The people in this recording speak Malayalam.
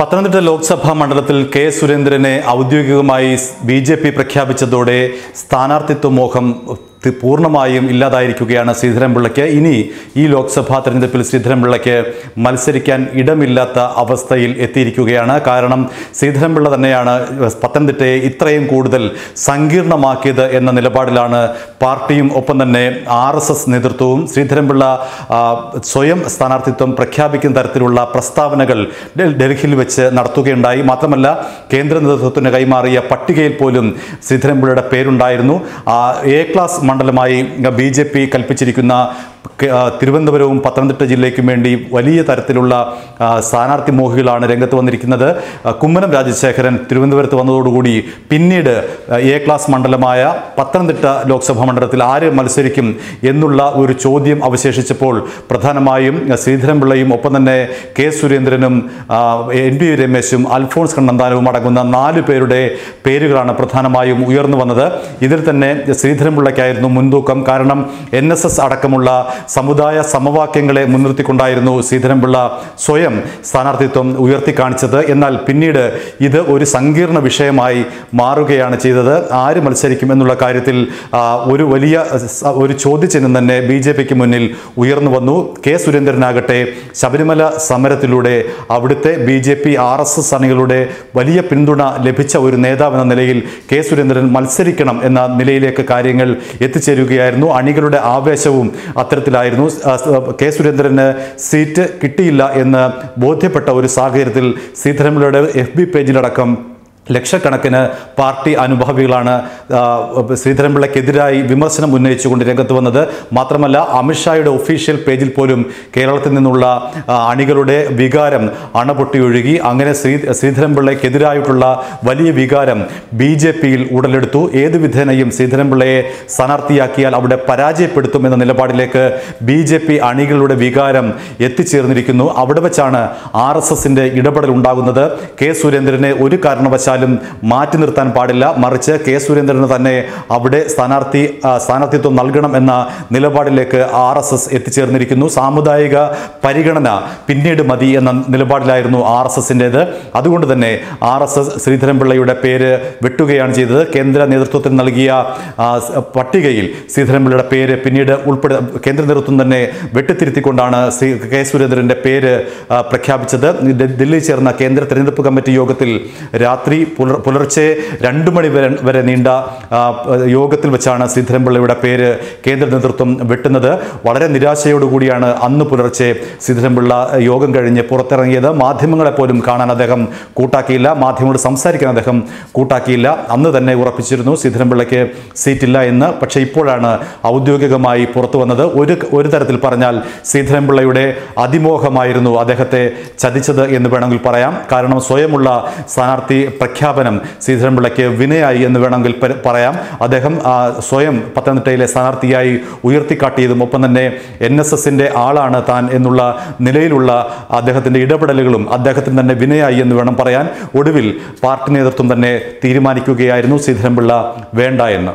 പത്തനംതിട്ട ലോക്സഭാ മണ്ഡലത്തിൽ കെ സുരേന്ദ്രനെ ഔദ്യോഗികമായി ബി ജെ പി പ്രഖ്യാപിച്ചതോടെ സ്ഥാനാർത്ഥിത്വ മോഹം തി- പൂർണമായും ഇല്ലാതായിരിക്കുകയാണ് ശ്രീധരൻപിള്ളയ്ക്ക്. ഇനി ഈ ലോക്സഭാ തെരഞ്ഞെടുപ്പിൽ ശ്രീധരൻപിള്ളയ്ക്ക് മത്സരിക്കാൻ ഇടമില്ലാത്ത അവസ്ഥയിൽ എത്തിയിരിക്കുകയാണ്. കാരണം ശ്രീധരൻപിള്ള തന്നെയാണ് പത്തനംതിട്ടയെ ഇത്രയും കൂടുതൽ സങ്കീർണമാക്കിയത് എന്ന നിലപാടിലാണ് പാർട്ടിയും ഒപ്പം തന്നെ ആർ എസ് എസ് നേതൃത്വവും ശ്രീധരൻപിള്ള സ്വയം സ്ഥാനാർത്ഥിത്വം പ്രഖ്യാപിക്കുന്ന തരത്തിലുള്ള പ്രസ്താവനകൾ ഡൽ- ഡൽഹിയിൽ വെച്ച് നടത്തുകയുണ്ടായി. മാത്രമല്ല കേന്ദ്ര നേതൃത്വത്തിന് കൈമാറിയ പട്ടികയിൽ പോലും ശ്രീധരൻപിള്ളയുടെ പേരുണ്ടായിരുന്നു. എ ക്ലാസ് മണ്ഡലമായി ബി ജെ പി കൽപ്പിച്ചിരിക്കുന്ന തിരുവനന്തപുരവും പത്തനംതിട്ട ജില്ലയ്ക്കും വേണ്ടി വലിയ തരത്തിലുള്ള സ്ഥാനാർത്ഥി മോഹികളാണ് രംഗത്ത് വന്നിരിക്കുന്നത്. കുമ്മനം രാജശേഖരൻ തിരുവനന്തപുരത്ത് വന്നതോടുകൂടി പിന്നീട് എ ക്ലാസ് മണ്ഡലമായ പത്തനംതിട്ട ലോക്സഭാ മണ്ഡലത്തിൽ ആര് മത്സരിക്കും എന്നുള്ള ഒരു ചോദ്യം അവശേഷിച്ചപ്പോൾ പ്രധാനമായും ശ്രീധരൻപിള്ളയും ഒപ്പം തന്നെ കെ സുരേന്ദ്രനും എൻ പി രമേശും അൽഫോൺസ് കണ്ണന്താനവും അടങ്ങുന്ന നാല് പേരുടെ പേരുകളാണ് പ്രധാനമായും ഉയർന്നു വന്നത്. ഇതിൽ തന്നെ ശ്രീധരൻപിള്ളയ്ക്കായിരുന്നു മുൻതൂക്കം കാരണം എൻ എസ് എസ് അടക്കമുള്ള സമുദായ സമവാക്യങ്ങളെ മുൻനിർത്തിക്കൊണ്ടായിരുന്നു ശ്രീധരൻപിള്ള സ്വയം സ്ഥാനാർത്ഥിത്വം ഉയർത്തി കാണിച്ചത് എന്നാൽ പിന്നീട് ഇത് ഒരു സങ്കീർണ വിഷയമായി മാറുകയാണ് ചെയ്തത്. ആര് മത്സരിക്കും എന്നുള്ള കാര്യത്തിൽ ഒരു വലിയ ഒരു ചോദ്യചിഹ്നം തന്നെ ബി ജെ പിക്ക് മുന്നിൽ ഉയർന്നു വന്നു. കെ സുരേന്ദ്രനാകട്ടെ ശബരിമല സമരത്തിലൂടെ അവിടുത്തെ B J P R S S അണികളുടെ വലിയ പിന്തുണ ലഭിച്ച ഒരു നേതാവെന്ന നിലയിൽ കെ സുരേന്ദ്രൻ മത്സരിക്കണം എന്ന നിലയിലേക്ക് കാര്യങ്ങൾ എത്തിച്ചേരുകയായിരുന്നു. അണികളുടെ ആവേശവും അത്തരത്തിലായിരുന്നു. കെ സുരേന്ദ്രന് സീറ്റ് കിട്ടിയില്ല എന്ന് ബോധ്യപ്പെട്ട ഒരു സാഹചര്യത്തിൽ ശ്രീധരൻപിള്ളയുടെ എഫ് ബി പേജിലടക്കം ലക്ഷക്കണക്കിന് പാർട്ടി അനുഭാവികളാണ് ശ്രീധരൻപിള്ളയ്ക്കെതിരായി വിമർശനം ഉന്നയിച്ചുകൊണ്ട് രംഗത്ത് വന്നത്. മാത്രമല്ല അമിത്ഷായുടെ ഒഫീഷ്യൽ പേജിൽ പോലും കേരളത്തിൽ നിന്നുള്ള അണികളുടെ വികാരം അണപൊട്ടിയൊഴുകി. അങ്ങനെ ശ്രീ ശ്രീധരൻപിള്ളയ്ക്കെതിരായിട്ടുള്ള വലിയ വികാരം ബി ജെ പിയിൽ ഉടലെടുത്തു. ഏത് വിധേനയും ശ്രീധരൻപിള്ളയെ സ്ഥാനാർത്ഥിയാക്കിയാൽ അവിടെ പരാജയപ്പെടുത്തും എന്ന നിലപാടിലേക്ക് ബി ജെ പി അണികളുടെ വികാരം എത്തിച്ചേർന്നിരിക്കുന്നു. അവിടെ വെച്ചാണ് ആർ എസ് എസിന്റെ ഇടപെടൽ ഉണ്ടാകുന്നത് കെ സുരേന്ദ്രനെ ഒരു കാരണവശാലും മാറ്റി നിർത്താൻ പാടില്ല. മറിച്ച് കെ സുരേന്ദ്രന് തന്നെ അവിടെ സ്ഥാനാർത്ഥി സ്ഥാനാർത്ഥിത്വം നൽകണം എന്ന നിലപാടിലേക്ക് ആർ എസ് എസ് എത്തിച്ചേർന്നിരിക്കുന്നു. സാമുദായിക പരിഗണന പിന്നീട് മതി എന്ന നിലപാടിലായിരുന്നു ആർ എസ് എസിന്റേത്. അതുകൊണ്ട് തന്നെ ആർ എസ് എസ് ശ്രീധരൻപിള്ളയുടെ പേര് വെട്ടുകയാണ് ചെയ്തത്. കേന്ദ്ര നേതൃത്വത്തിന് നൽകിയ പട്ടികയിൽ ശ്രീധരൻപിള്ളയുടെ പേര് പിന്നീട് ഉൾപ്പെടെ കേന്ദ്ര നേതൃത്വം തന്നെ വെട്ടിത്തിരുത്തിക്കൊണ്ടാണ് ശ്രീ കെ സുരേന്ദ്രന്റെ പേര് പ്രഖ്യാപിച്ചത്. ദില്ലിയിൽ ചേർന്ന കേന്ദ്ര തെരഞ്ഞെടുപ്പ് കമ്മിറ്റി യോഗത്തിൽ രാത്രി പുലർ പുലർച്ചെ രണ്ടു മണി വരെ വരെ നീണ്ട യോഗത്തിൽ വെച്ചാണ് ശ്രീധരൻപിള്ളയുടെ പേര് കേന്ദ്ര നേതൃത്വം വെട്ടുന്നത്. വളരെ നിരാശയോടുകൂടിയാണ് അന്ന് പുലർച്ചെ ശ്രീധരൻപിള്ള യോഗം കഴിഞ്ഞ് പുറത്തിറങ്ങിയത്. മാധ്യമങ്ങളെ പോലും കാണാൻ അദ്ദേഹം കൂട്ടാക്കിയില്ല. മാധ്യമങ്ങളോട് സംസാരിക്കാൻ അദ്ദേഹം കൂട്ടാക്കിയില്ല. അന്ന് തന്നെ ഉറപ്പിച്ചിരുന്നു ശ്രീധരൻപിള്ളയ്ക്ക് സീറ്റില്ല എന്ന്. പക്ഷേ ഇപ്പോഴാണ് ഔദ്യോഗികമായി പുറത്തു വന്നത്. ഒരു ഒരു തരത്തിൽ പറഞ്ഞാൽ ശ്രീധരൻപിള്ളയുടെ അതിമോഹമായിരുന്നു അദ്ദേഹത്തെ ചതിച്ചത് എന്ന് വേണമെങ്കിൽ പറയാം. കാരണം സ്വയമുള്ള സ്ഥാനാർത്ഥി പ്രഖ്യാപനം ശ്രീധരൻപിള്ളയ്ക്ക് വിനയായി എന്ന് വേണമെങ്കിൽ പറയാം. അദ്ദേഹം സ്വയം പത്തനംതിട്ടയിലെ സ്ഥാനാർത്ഥിയായി ഉയർത്തിക്കാട്ടിയതും ഒപ്പം തന്നെ എൻ എസ് എസിന്റെ ആളാണ് താൻ എന്നുള്ള നിലയിലുള്ള അദ്ദേഹത്തിന്റെ ഇടപെടലുകളും അദ്ദേഹത്തിന് തന്നെ വിനയായി എന്ന് വേണം പറയാൻ. ഒടുവിൽ പാർട്ടി നേതൃത്വം തന്നെ തീരുമാനിക്കുകയായിരുന്നു ശ്രീധരൻപിള്ള വേണ്ട എന്ന്.